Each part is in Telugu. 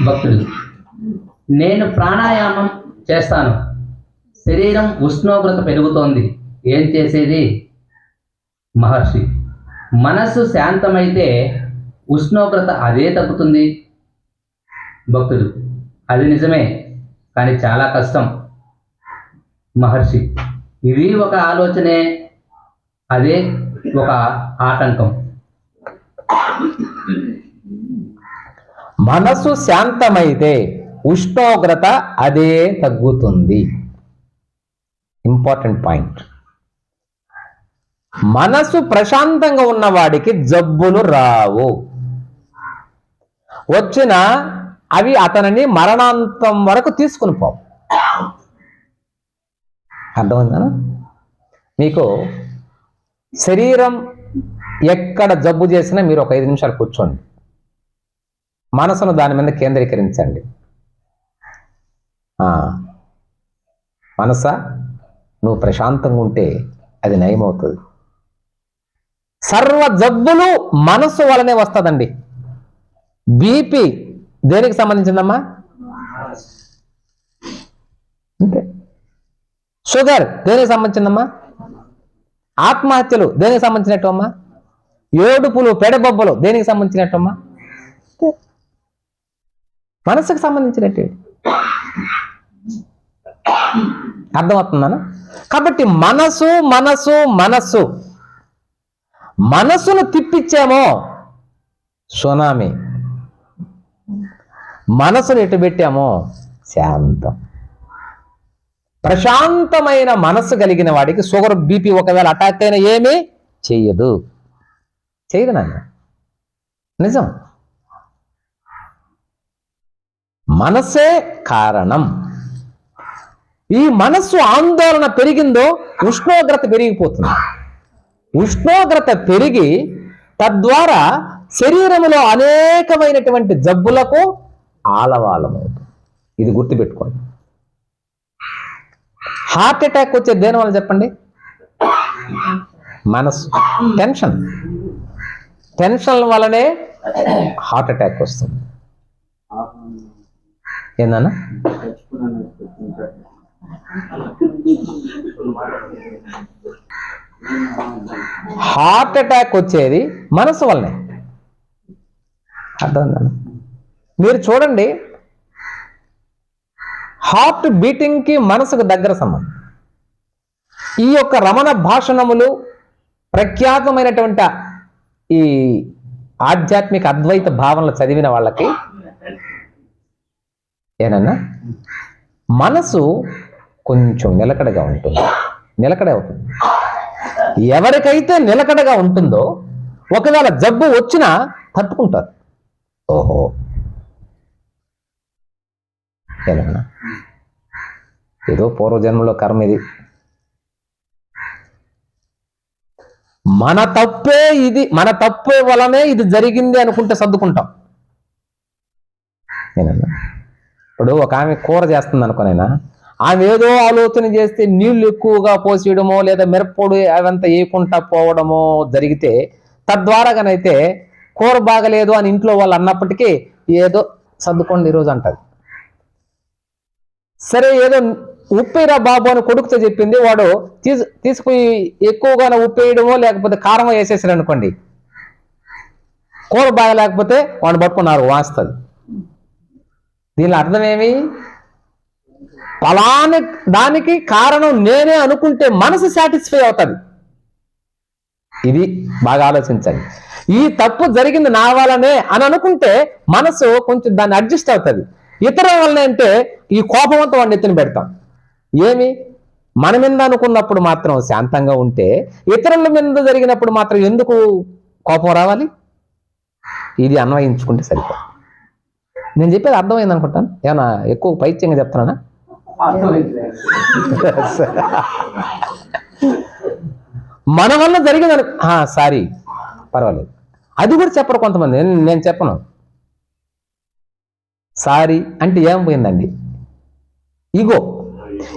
భక్తుడు. నేను ప్రాణాయామం చేస్తాను. శరీరం ఉష్ణోగ్రత పెరుగుతోంది. ఏం చేసేది? మహర్షి మనస్సు శాంతమైతే ఉష్ణోగ్రత అదే తగ్గుతుంది. భక్తుడు అది నిజమే కానీ చాలా కష్టం. మహర్షి ఇది ఒక ఆలోచనే అదే ఒక ఆటంకం. మనసు శాంతమైతే ఉష్ణోగ్రత అదే తగ్గుతుంది. Important point. మనసు ప్రశాంతంగా ఉన్నవాడికి జబ్బులు రావు. వచ్చిన అవి అతనిని మరణాంతం వరకు తీసుకుని పోవు. అర్థమైందా? మీకు శరీరం ఎక్కడ జబ్బు చేసినా మీరు ఒక ఐదు నిమిషాలు కూర్చోండి. మనసును దాని మీద కేంద్రీకరించండి. మనసా? నువ్వు ప్రశాంతంగా ఉంటే అది నయమవుతుంది. సర్వ జబ్బులు మనసు వలనే వస్తుందండి. బీపీ దేనికి సంబంధించిందమ్మా? అంతే. షుగర్ దేనికి సంబంధించిందమ్మా? ఆత్మహత్యలు దేనికి సంబంధించినట్టు అమ్మా ఏడుపులు పెడబొబ్బలు దేనికి సంబంధించినట్టు అమ్మా మనసుకు సంబంధించినటువంటి అర్థమవుతుందనా? కాబట్టి మనసు మనసు మనసు. మనసును తిప్పిచ్చామో సునామీ. మనసును ఎటు పెట్టామో శాంతం. ప్రశాంతమైన మనస్సు కలిగిన వాడికి షుగర్ బీపీ ఒకవేళ అటాక్ అయినా ఏమీ చెయ్యదు. చేయదు నాన్న. నిజం. మనసే కారణం. ఈ మనస్సు ఆందోళన పెరిగిందో ఉష్ణోగ్రత పెరిగిపోతుంది. ఉష్ణోగ్రత పెరిగి తద్వారా శరీరంలో అనేకమైనటువంటి జబ్బులకు ఆలవాలమవుతుంది. ఇది గుర్తుపెట్టుకోండి. హార్ట్ అటాక్ వచ్చే దేని వల్ల చెప్పండి? మనసు టెన్షన్. టెన్షన్ వల్లనే హార్ట్ అటాక్ వస్తుంది. ఏందన్న? హార్ట్ అటాక్ వచ్చేది మనసు వల్లనే. అర్థం మీరు చూడండి. హార్ట్ బీటింగ్కి మనసుకు దగ్గర సంబంధం. ఈ యొక్క రమణ భాషణములు ప్రఖ్యాతమైనటువంటి ఈ ఆధ్యాత్మిక అద్వైత భావనలు చదివిన వాళ్ళకి ఏనన్నా? మనసు కొంచెం నిలకడగా ఉంటుంది. నిలకడ అవుతుంది. ఎవరికైతే నిలకడగా ఉంటుందో ఒకవేళ జబ్బు వచ్చినా తట్టుకుంటారు. ఓహో. ఏనన్నా? ఏదో పూర్వజన్మలో కర్మ ఇది. మన తప్పే ఇది మన తప్పే వలనే ఇది జరిగింది అనుకుంటే సర్దుకుంటాం. ఏనన్నా? ఇప్పుడు ఒక ఆమె కూర చేస్తుంది అనుకోనైనా ఆమె ఏదో ఆలోచన చేస్తే నీళ్ళు ఎక్కువగా పోసేయడమో లేదా మిరప్పొడి అవంతా వేయకుండా పోవడమో జరిగితే తద్వారాగానైతే కూర బాగలేదు అని ఇంట్లో వాళ్ళు అన్నప్పటికీ ఏదో సర్దుకోండి ఈరోజు అంటది. సరే ఏదో ఉప్పేరా బాబు అని కొడుకుతో చెప్పింది వాడు తీసు తీసుకుపోయి ఎక్కువగానే ఉప్పేయడమో లేకపోతే కారం వేసేసారు అనుకోండి కూర బాగలేకపోతే వాడిని పట్టుకున్నారు వాస్తుంది. దీని అర్థమేమి? ఫలాని దానికి కారణం నేనే అనుకుంటే మనసు సాటిస్ఫై అవుతుంది. ఇది బాగా ఆలోచించండి. ఈ తప్పు జరిగింది నా వల్లనే అని అనుకుంటే మనసు కొంచెం దాన్ని అడ్జస్ట్ అవుతుంది. ఇతరుల వల్ల అంటే ఈ కోపం వాడిని ఎత్తిన పెడతాం. ఏమి? మన మీద అనుకున్నప్పుడు మాత్రం శాంతంగా ఉంటే ఇతరుల మీద జరిగినప్పుడు మాత్రం ఎందుకు కోపం రావాలి? ఇది అన్వయించుకుంటే సరిపోతుంది. నేను చెప్పేది అర్థమైంది అనుకుంటాను ఏమన్నా ఎక్కువ పైత్యంగా చెప్తున్నానా? మన వల్ల జరిగింది సారీ. పర్వాలేదు. అది కూడా చెప్పరు కొంతమంది. నేను- చెప్పను. సారీ అంటే ఏం పోయిందండి? ఇగో.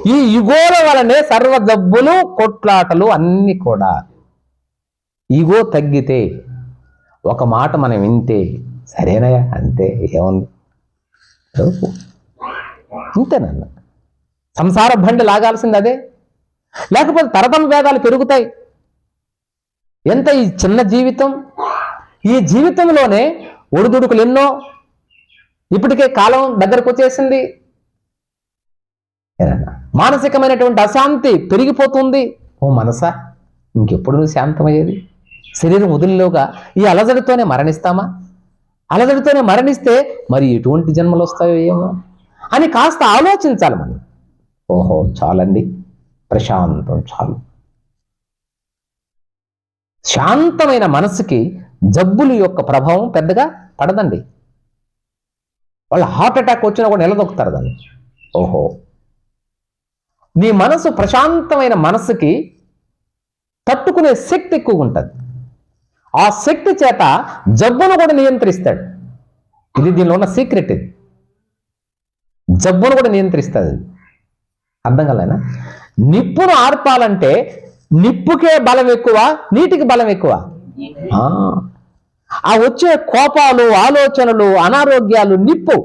ఈ ఇగోల వలనే సర్వ జబ్బులు కొట్లాటలు అన్ని కూడా ఇగో తగ్గితే ఒక మాట మనం వింటే సరేనయ్యా అంతే ఏముంది? లోపు. ఇంతేనన్న సంసార బండి లాగాల్సింది అదే. లేకపోతే తరతమ భేదాలు పెరుగుతాయి. ఎంత ఈ చిన్న జీవితం? ఈ జీవితంలోనే ఒడిదుడుకులు ఎన్నో? ఇప్పటికే కాలం దగ్గరకు వచ్చేసింది. మానసికమైనటువంటి అశాంతి పెరిగిపోతుంది. ఓ మనసా ఇంకెప్పుడు నువ్వు శాంతమయ్యేది? శరీరం వదిలిలోగా ఈ అలజడితోనే మరణిస్తామా? అలజడితోనే మరణిస్తే మరి ఎటువంటి జన్మలు వస్తాయో ఏమో అని కాస్త ఆలోచించాలి మనం. ఓహో చాలండి. ప్రశాంతం చాలు. శాంతమైన మనసుకి జబ్బుల యొక్క ప్రభావం పెద్దగా పడదండి. వాళ్ళు హార్ట్ అటాక్ వచ్చినా కూడా నిలదొక్కుతారు దాన్ని. ఓహో. నీ మనసు ప్రశాంతమైన మనసుకి తట్టుకునే శక్తి ఎక్కువ ఉంటుంది. ఆ శక్తి చేత జబ్బును కూడా నియంత్రిస్తాడు. ఇది దీనిలో ఉన్న సీక్రెట్ ఇది జబ్బును కూడా నియంత్రిస్తుంది అర్థం కాలేనా నిప్పును ఆర్పాలంటే నిప్పుకే బలం ఎక్కువ నీటికి బలం ఎక్కువ. ఆ. ఆ వచ్చే కోపాలు ఆలోచనలు అనారోగ్యాలు నిప్పు.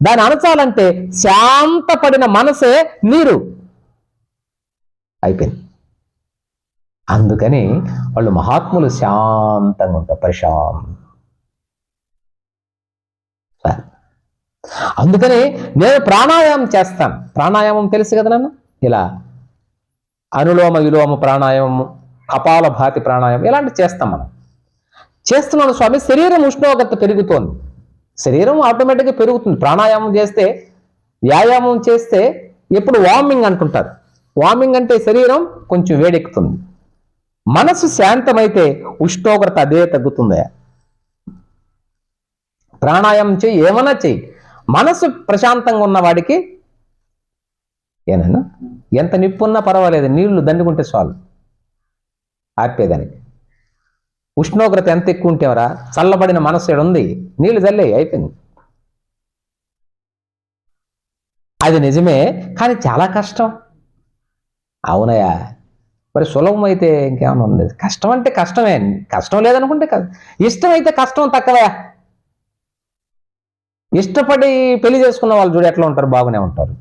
దాన్ని అణచాలంటే శాంతపడిన మనసే నీరు. అయిపోయింది. అందుకని వాళ్ళు మహాత్ములు శాంతంగా ఉంటారు ప్రశాంతం అందుకని నేను ప్రాణాయామం చేస్తాను. ప్రాణాయామం తెలుసు కదా నన్ను? ఇలా అనులోమ విలోమ ప్రాణాయామము కపాల భాతి ప్రాణాయామం ఇలాంటివి చేస్తాం మనం. చేస్తున్నాను స్వామి శరీరం ఉష్ణోగ్రత పెరుగుతోంది. శరీరం ఆటోమేటిక్గా పెరుగుతుంది. ప్రాణాయామం చేస్తే వ్యాయామం చేస్తే ఎప్పుడు వార్మింగ్ అంటుంటారు. వార్మింగ్ అంటే శరీరం కొంచెం వేడెక్కుతుంది. మనసు శాంతమైతే ఉష్ణోగ్రత అదే తగ్గుతుందా. ప్రాణాయామం చెయ్యి ఏమన్నా చెయ్యి మనసు ప్రశాంతంగా ఉన్న వాడికి ఏనన్నా ఎంత నిప్పు ఉన్నా పర్వాలేదు నీళ్ళు దండుకుంటే చాలు. ఆర్పేదానికి ఉష్ణోగ్రత ఎంత ఎక్కువ ఉంటేవరా చల్లబడిన మనసు ఉంది? నీళ్ళు చల్లే అయిపోయింది. అది నిజమే కానీ చాలా కష్టం. అవునయ్యా. మరి సులభం అయితే ఇంకేమైనా ఉంది? కష్టం అంటే కష్టమే. కష్టం లేదనుకుంటే కాదు ఇష్టం అయితే కష్టం తక్కువయా ఇష్టపడి పెళ్ళి చేసుకున్న వాళ్ళు చూడు ఎట్లా ఉంటారు? బాగానే ఉంటారు.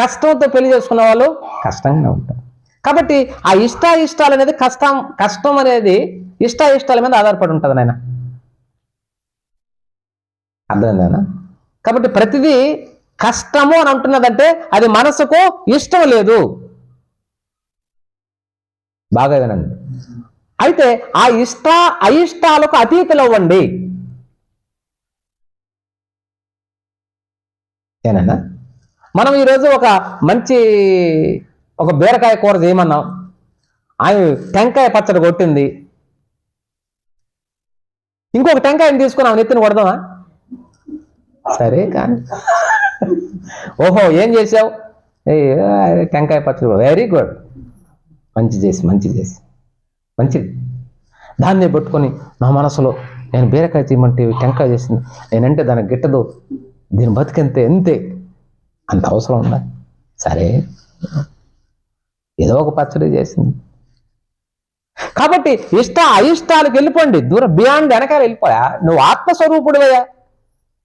కష్టంతో పెళ్ళి చేసుకున్న వాళ్ళు కష్టంగానే ఉంటారు. కాబట్టి ఆ ఇష్ట ఇష్టాలు అనేది కష్టం కష్టం అనేది ఇష్ట ఇష్టాల మీద ఆధారపడి ఉంటుంది నాయన. అర్థమైందేనా కాబట్టి ప్రతిదీ కష్టము అని అంటున్నదంటే అది మనసుకు ఇష్టం లేదు. బాగా వినండి. అయితే ఆ ఇష్ట అయిష్టాలకు అతీతులు అవ్వండి ఏనన్నా మనం ఈరోజు ఒక మంచి ఒక బీరకాయ కూర చేయమన్నాం. ఆమె టెంకాయ పచ్చడి కొట్టింది. ఇంకొక టెంకాయని తీసుకుని ఆమె నెత్తిని కొడదామా? సరే కానీ. ఓహో ఏం చేసావు ఏ టెంకాయ పచ్చడి వెరీ గుడ్. మంచి చేసి మంచి చేసి. మంచిది. దాన్నే పట్టుకొని నా మనసులో నేను బీరకాయ తీయమంటే టెంకాయ చేసింది. నేనంటే దానికి గిట్టదు. దీని బతికెంతే ఎంతే? అంత అవసరం ఉందా? సరే. ఏదో ఒక పచ్చడి చేసింది. కాబట్టి ఇష్ట అయిష్టాలకు వెళ్ళిపోండి. దూరం బియాండ్ వెనకాల వెళ్ళిపోయా? నువ్వు ఆత్మస్వరూపుడువయ్యా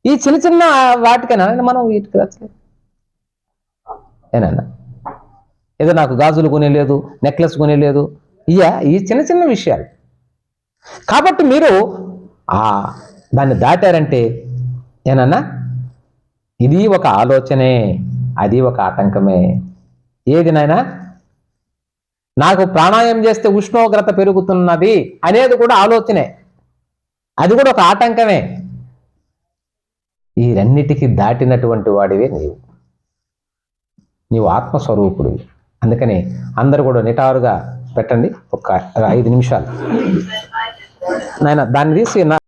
ఈ చిన్న చిన్న వాటికైనా మనం వీటికి రచ్చలేదు ఏనన్నా ఏదో నాకు గాజులు కొనేలేదు నెక్లెస్ కొనేలేదు ఇయ్యా ఈ చిన్న చిన్న విషయాలు. కాబట్టి మీరు ఆ దాన్ని దాటారంటే ఏనన్నా? ఇది ఒక ఆలోచనే అది ఒక ఆటంకమే. ఏది నాయనా? నాకు ప్రాణాయామం చేస్తే ఉష్ణోగ్రత పెరుగుతున్నది అనేది కూడా ఆలోచనే. అది కూడా ఒక ఆటంకమే. ఈ రెండిటికి దాటినటువంటి వాడివే నీవు. నీవు ఆత్మస్వరూపుడివి. అందుకని అందరూ కూడా నిటారుగా పెట్టండి. ఒక ఐదు నిమిషాలు. నాయన దాన్ని తీసి నా